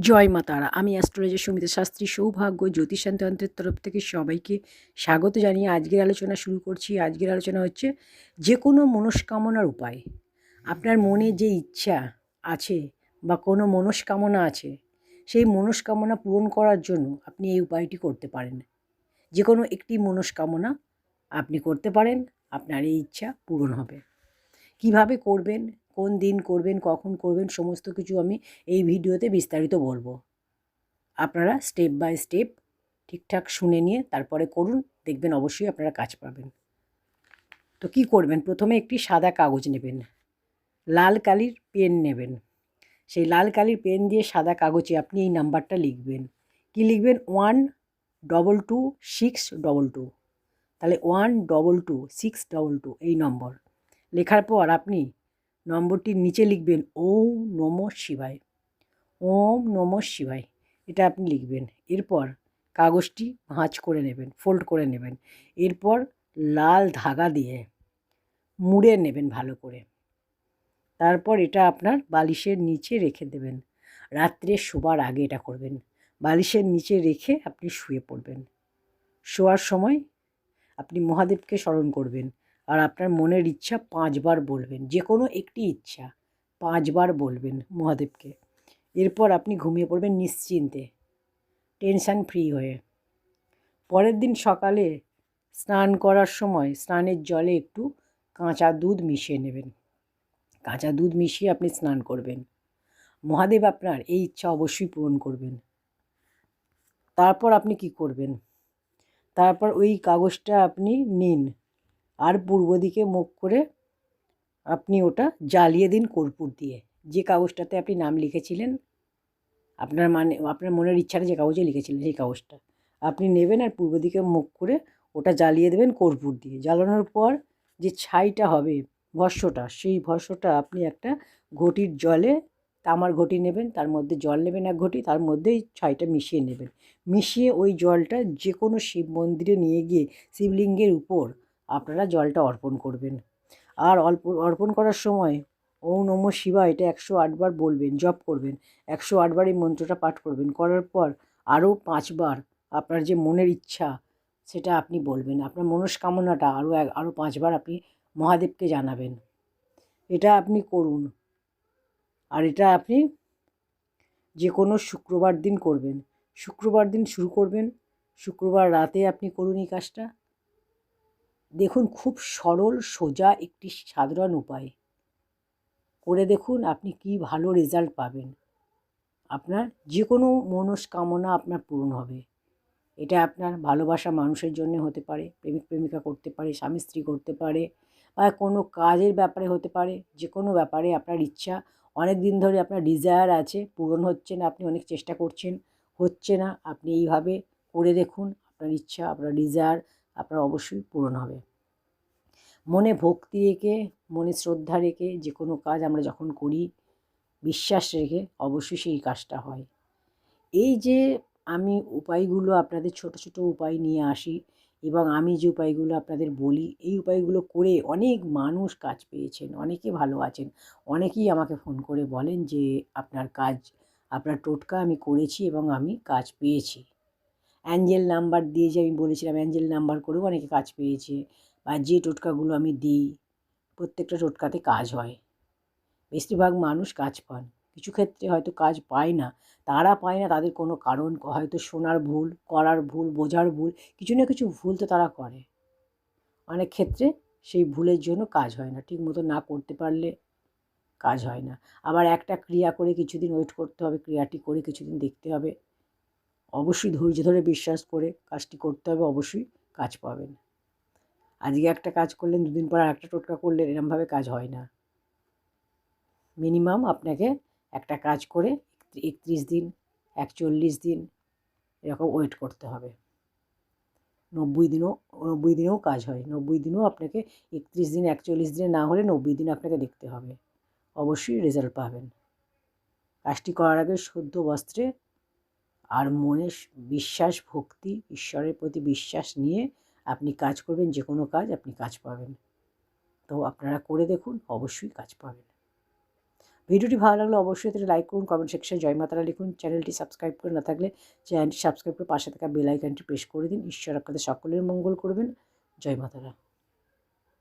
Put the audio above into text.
জয় মা তারা। আমি অ্যাস্ট্রোলজার সুমিতা শাস্ত্রী সৌভাগ্য জ্যোতিষান্তন্ত্রের তরফ থেকে সবাইকে স্বাগত জানিয়ে আজকের আলোচনা শুরু করছি। আজকের আলোচনা হচ্ছে যে কোনো মনস্কামনার উপায়। আপনার মনে যে ইচ্ছা আছে বা কোনো মনস্কামনা আছে, সেই মনস্কামনা পূরণ করার জন্য আপনি এই উপায়টি করতে পারেন। যে কোনো একটি মনস্কামনা আপনি করতে পারেন, আপনার এই ইচ্ছা পূরণ হবে। কীভাবে করবেন? কোন দিন করবেন, কখন করবেন, সমস্ত কিছু আমি এই ভিডিওতে বিস্তারিত বলব। আপনারা স্টেপ বাই স্টেপ ঠিকঠাক শুনে নিয়ে তারপরে করুন, দেখবেন অবশ্যই আপনারা কাজ পাবেন। তো কি করবেন? প্রথমে একটি সাদা কাগজ নেবেন, লাল কালির পেন নেবেন। সেই লাল কালির পেন দিয়ে সাদা কাগজে আপনি এই নাম্বারটা লিখবেন। কি লিখবেন? One double two six double two. তাহলে one double two, six double two এই নম্বর। লেখার পর আপনি নম্বরটির নিচে লিখবেন, ওম নম শিবায়। ওম নম শিবায়, এটা আপনি লিখবেন। এরপর কাগজটি ভাঁজ করে নেবেন ফোল্ড করে নেবেন। এরপর লাল ধাগা দিয়ে মুড়ে নেবেন ভালো করে। তারপর এটা আপনার বালিশের নিচে রেখে দেবেন। রাত্রে শোবার আগে এটা করবেন। বালিশের নিচে রেখে আপনি শুয়ে পড়বেন। শোয়ার সময় আপনি মহাদেবকে স্মরণ করবেন। আর আপনার মনের ইচ্ছা পাঁচবার বলবেন যে কোনো একটি ইচ্ছা, পাঁচবার বলবেন মহাদেবকে। এরপর আপনি ঘুমিয়ে পড়বেন নিশ্চিন্তে, টেনশান ফ্রি হয়ে। পরের দিন সকালে স্নান করার সময় স্নানের জলে একটু কাঁচা দুধ মিশিয়ে নেবেন। কাঁচা দুধ মিশিয়ে আপনি স্নান করবেন। মহাদেব আপনার এই ইচ্ছা অবশ্যই পূরণ করবেন। তারপর আপনি কি করবেন? তারপর ওই কাগজটা আপনি নিন। আর পূর্ব দিকে মুখ করে আপনি ওটা জ্বালিয়ে দিন কর্পূর দিয়ে। যে কাগজটাতে আপনি নাম লিখেছিলেন, আপনার মানে আপনার মনের ইচ্ছাটা যে কাগজে লিখেছিলেন, সেই কাগজটা, আপনি নেবেন আর পূর্ব দিকে মুখ করে ওটা জ্বালিয়ে দেবেন কর্পূর দিয়ে। জ্বালানোর পর যে ছাইটা হবে, ভস্যটা, সেই ভস্যটা আপনি একটা ঘটির জলে, তামার ঘটি নেবেন, তার মধ্যে জল নেবেন এক ঘটি, তার মধ্যেই ছাইটা মিশিয়ে নেবেন। মিশিয়ে ওই জলটা যে কোনো শিব মন্দিরে নিয়ে গিয়ে, শিবলিঙ্গের উপর আপনারা জলটা অর্পণ করবেন। আর অল্প, অর্পণ করার সময় ও নম শিবা এটা একশো আটবার বলবেন, জপ করবেন, একশো আটবার এই মন্ত্রটা পাঠ করবেন, করার পর আরও পাঁচবার আপনার যে মনের ইচ্ছা সেটা আপনি বলবেন, আপনার মনস্কামনাটা আরও এক, আরও পাঁচবার আপনি মহাদেবকে জানাবেন। এটা আপনি করুন। আর এটা আপনি যে কোনো শুক্রবার দিন করবেন। শুক্রবার দিন শুরু করবেন, শুক্রবার রাতে আপনি করুন এই কাজটা। দেখুন, খুব সরল, সোজা একটি সাধারণ উপায়। করে দেখুন আপনি কি ভালো রেজাল্ট পাবেন। আপনার যে কোনো মনস্কামনা আপনার পূরণ হবে। এটা আপনার ভালোবাসা মানুষের জন্য হতে পারে, প্রেমিক, প্রেমিকা করতে পারে, স্বামী, স্ত্রী করতে পারে, বা কোনো কাজের ব্যাপারে হতে পারে যে কোনো ব্যাপারে আপনার ইচ্ছা। অনেক দিন ধরে আপনার ডিজায়ার আছে, পূরণ হচ্ছে না, আপনি অনেক চেষ্টা করছেন, হচ্ছে না, আপনি এইভাবে করে দেখুন, আপনার ইচ্ছা, আপনার ডিজায়ার আপনার অবশ্যই পূরণ হবে। মনে ভক্তি রেখে, মনে শ্রদ্ধা রেখে যে কোনো কাজ আমরা যখন করি, বিশ্বাস রেখে অবশ্যই সেই কাজটা হয়। এই যে আমি উপায়গুলো আপনাদের ছোট ছোট উপায় নিয়ে আসি এবং আমি যে উপায়গুলো আপনাদের বলি, এই উপায়গুলো করে অনেক মানুষ কাজ পেয়েছেন, অনেকে ভালো আছেন। অনেকেই আমাকে ফোন করে বলেন যে, আপনার কাজ, আপনার টোটকা আমি করেছি এবং আমি কাজ পেয়েছি। অ্যাঞ্জেল নাম্বার দিয়ে যে আমি বলেছিলাম অ্যাঞ্জেল নাম্বার করেও অনেকে কাজ পেয়েছে। বা যে টোটকাগুলো আমি দিই, প্রত্যেকটা টোটকাতে কাজ হয়। বেশিরভাগ মানুষ কাজ পান। কিছু ক্ষেত্রে হয়তো কাজ পায় না। তারা পায় না, তাদের কোনো কারণ হয়তো শোনার ভুল, করার ভুল, বোঝার ভুল, কিছু না কিছু ভুল তো তারা করে। অনেক ক্ষেত্রে সেই ভুলের জন্য কাজ হয় না। ঠিক মতো না করতে পারলে কাজ হয় না। আবার একটা ক্রিয়া করে কিছুদিন ওয়েট করতে হবে, ক্রিয়াটি করে কিছুদিন দেখতে হবে। অবশ্যই ধৈর্য ধরে বিশ্বাস করে কাজটি করতে হবে, অবশ্যই কাজ পাবেন। আজকে একটা কাজ করলেন, দুদিন পর একটা টোটকা করলেন, এরমভাবে কাজ হয় না। মিনিমাম আপনাকে একটা কাজ করে একত্রিশ দিন, একচল্লিশ দিন এরকম ওয়েট করতে হবে। নব্বই দিনও, নব্বই দিনেও কাজ হয়, নব্বই দিনেও আপনাকে একত্রিশ দিন, একচল্লিশ দিনে না হলে নব্বই দিন আপনাকে দেখতে হবে। অবশ্যই রেজাল্ট পাবেন। কাজটি করার আগে শুদ্ধ বস্ত্রে আর মনে বিশ্বাস, ভক্তি, ঈশ্বরের প্রতি বিশ্বাস নিয়ে আপনি কাজ করবেন, যে কোনো কাজ আপনি কাজ পাবেন। তো আপনারা করে দেখুন, অবশ্যই কাজ পাবেন। ভিডিওটি ভালো লাগলে অবশ্যই তাহলে লাইক করুন কমেন্ট সেকশনে জয় মাতারা লিখুন। চ্যানেলটি সাবস্ক্রাইব করে না থাকলে চ্যানেলটি সাবস্ক্রাইব করে পাশে থাকা বেল আইকনটি প্রেস করে দিন। ঈশ্বর আপনাদের সকলের মঙ্গল করবেন। জয় মাতারা।